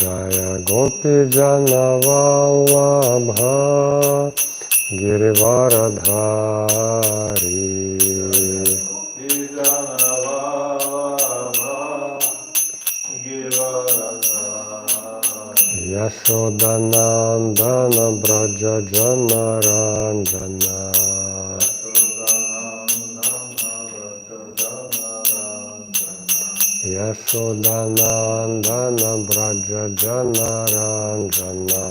जय गोपीजनवल्लभा गिरिवरधारी यशोदनन्दन व्रज जनरञ्जना Braja Janaranjana Yashodanandana Braja Janaranjana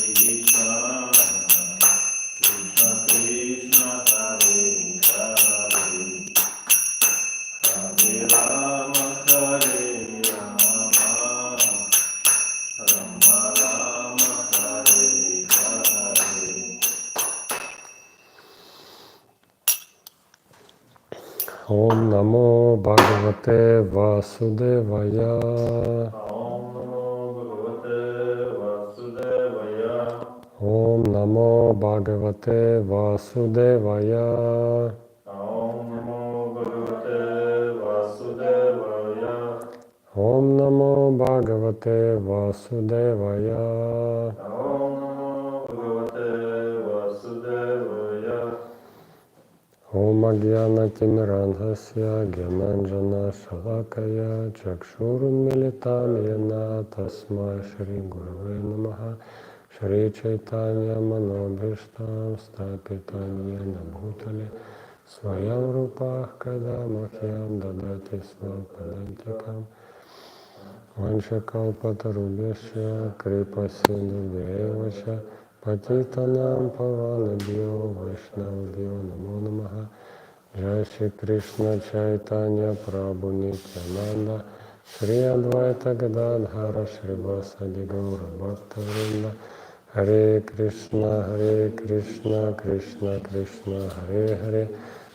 Om Namo Bhagavate Vasudevaya. Om Namo Bhagavate Vasudevaya. Om Namo Bhagavate Vasudevaya. Om Agyana Timirandhasya Gyananjana Shalakaya Chakshurun Militam Yana Tasma Shri Gurave Namaha Shri Chaitanya Manobhishtam Stapitam Yana Bhutale Swayam Rupah Kada Mahyam Dadati Svapadantikam Vanchakalpatarubhyasya Kripa Sindhu Vyavacha Patitanam Pavanabhyo Vaishnavabhyo Namo Namaha Jai Shri Krishna Chaitanya Prabhu Nityananda Shri Advaita Gadadhara Shri Vasadi Gaura Bhakta Vrinda Hare Krishna Hare Krishna Krishna Krishna Hare Hare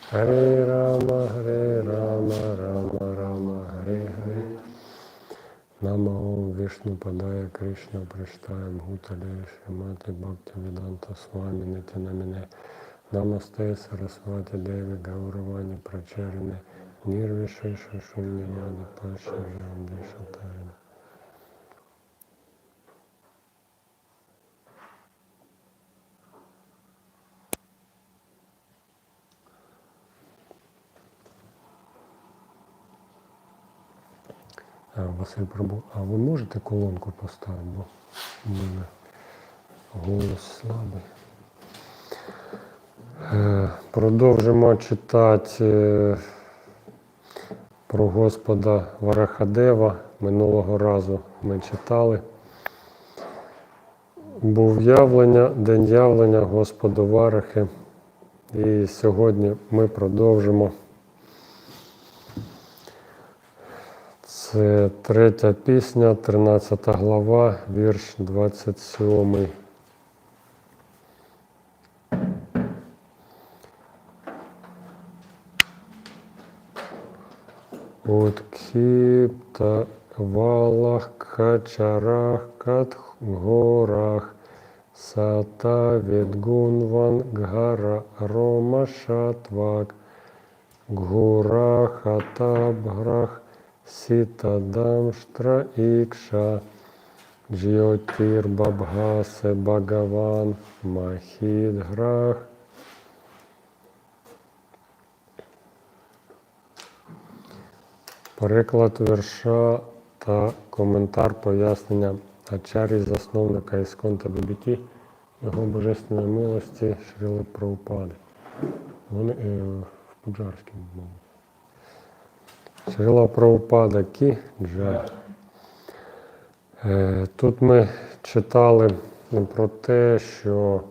Hare Rama Hare Rama Rama Rama Hare Hare Нама Ом Вишну Падая Кришна Приштаям Гутале Шримати Бхакти Веданта Свами Нитинамине Намасте Сарасвати Деви Гауравани Прачарине Нирвишеша Шуньявани Пашарям Дишатарина. А, Василь Прабу, а ви можете колонку поставити? Бо у мене голос слабий. Е, Продовжимо читати е, про Господа Варахадева. Минулого разу ми читали. Був явлення, день явлення Господу Варахи. І сьогодні ми продовжимо. Це третя пісня, 13 глава, вірш 27. Уткіпта валах качарах катгорах сата відгунван гара рома шатвак гурах атабграх сітадам штра ікша Джйотір Бабгасе Багаван Махідграх Переклад вірша та коментар пояснення Ачарі, засновника Ісконта Бібіті, його божественної милості Шрили Прабхупади. Вони е, в Пуджарській мові. Шрила Прабхупада Кі Джай. Е, Тут ми читали про те, що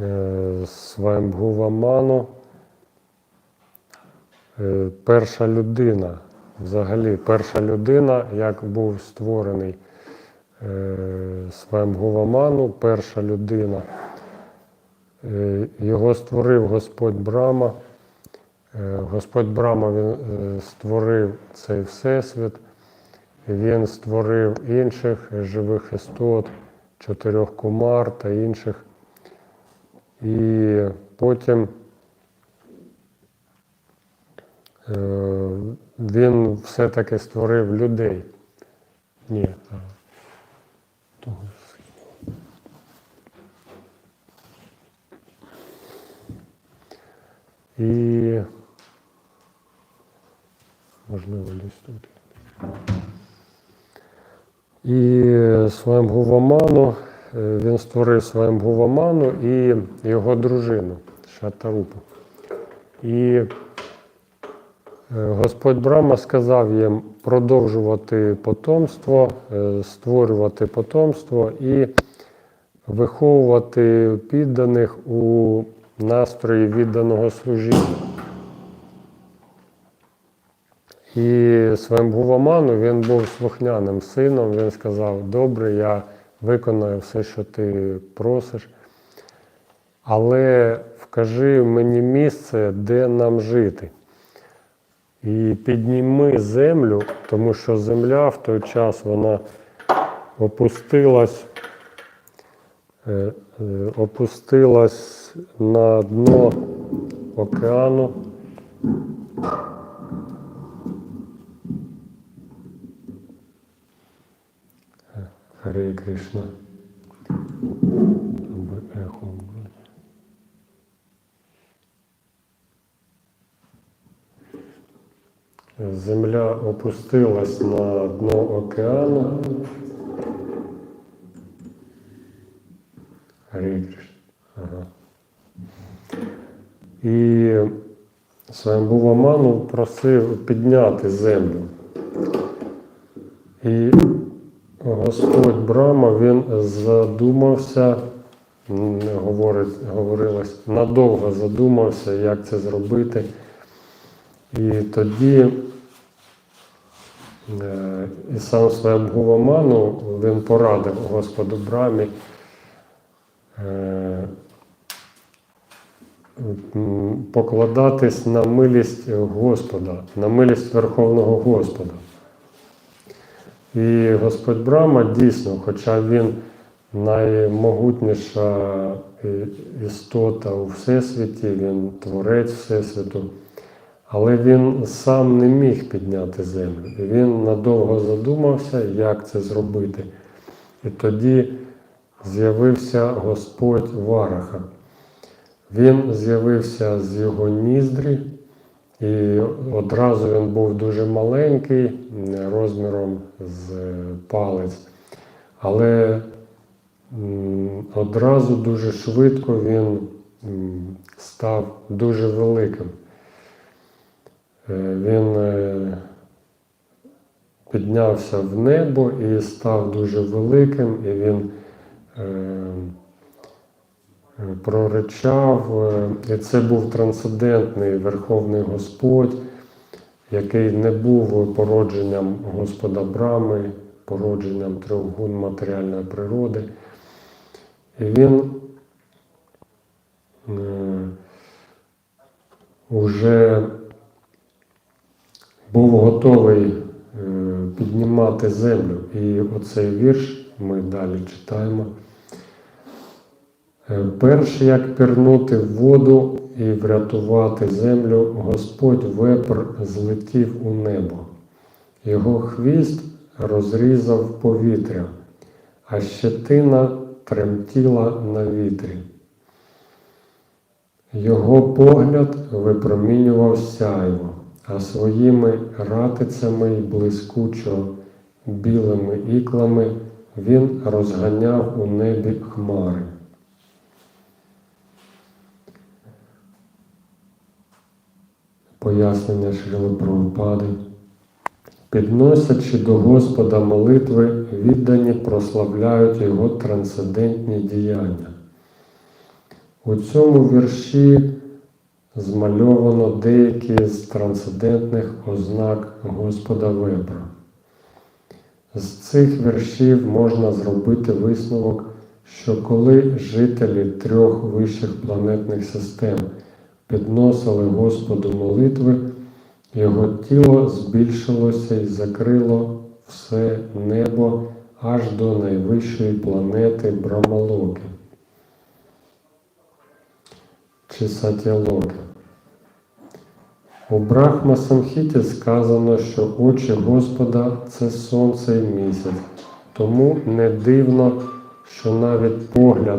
е, Сваймбгуваману Е, перша людина, взагалі перша людина, як був створений е, Сваймгуваману, перша людина. Е, Його створив Господь Брама. Е, Господь Брама він е, створив цей всесвіт, він створив інших живих істот, чотирьох кумар та інших. І потім Е, він все-таки створив людей. Ні. І можливо десь тут. І своєм Гуваману, е, він створив своєм Гуваману і його дружину Шатарупу. І Е, Господь Брама сказав їм продовжувати потомство, е, створювати потомство і виховувати підданих у настрої відданого служіння. І своїм Гуваману він був слухняним сином. Він сказав: Добре, я виконаю все, що ти просиш, але вкажи мені місце, де нам жити. І підніми землю, тому що земля в той час вона опустилась, е, е, опустилась на дно океану. Харе Кришна. Ехо Земля опустилась на дно океану. Ага. І Свамбуваману просив підняти землю. І Господь Брама він задумався, говорить, говорилось, надовго задумався, як це зробити. І тоді е, і сам своєму Гуваману він порадив Господу Брамі е, покладатись на милість Господа, на милість Верховного Господа. І Господь Брама дійсно, хоча він наймогутніша істота у Всесвіті, він творець Всесвіту. Але він сам не міг підняти землю. Він надовго задумався, як це зробити. І тоді з'явився Господь Вараха. Він з'явився з його ніздрі, і одразу він був дуже маленький, розміром з палець. Але одразу дуже швидко він став дуже великим. Е, Він е, піднявся в небо і став дуже великим, і він е, проричав, і це був трансцендентний Верховний Господь, який не був породженням Господа Брами, породженням трьох матеріальної природи. І він уже був готовий е, піднімати землю. І оцей вірш ми далі читаємо. Е, Перш як пірнути в воду і врятувати землю, Господь вепр злетів у небо. Його хвіст розрізав повітря, а щетина тремтіла на вітрі. Його погляд випромінював сяйво, своїми ратицями й блискучо білими іклами він розганяв у небі хмари. Пояснення Шрили Прабхупади. Підносячи до Господа молитви, віддані прославляють Його трансцендентні діяння. У цьому вірші змальовано деякі з трансцендентних ознак Господа Вебра. З цих віршів можна зробити висновок, що коли жителі трьох вищих планетних систем підносили Господу молитви, його тіло збільшилося і закрило все небо аж до найвищої планети Брамалоки чи Сатялоки. У Брахма Самхіті сказано, що очі Господа це сонце і місяць, тому не дивно, що навіть погляд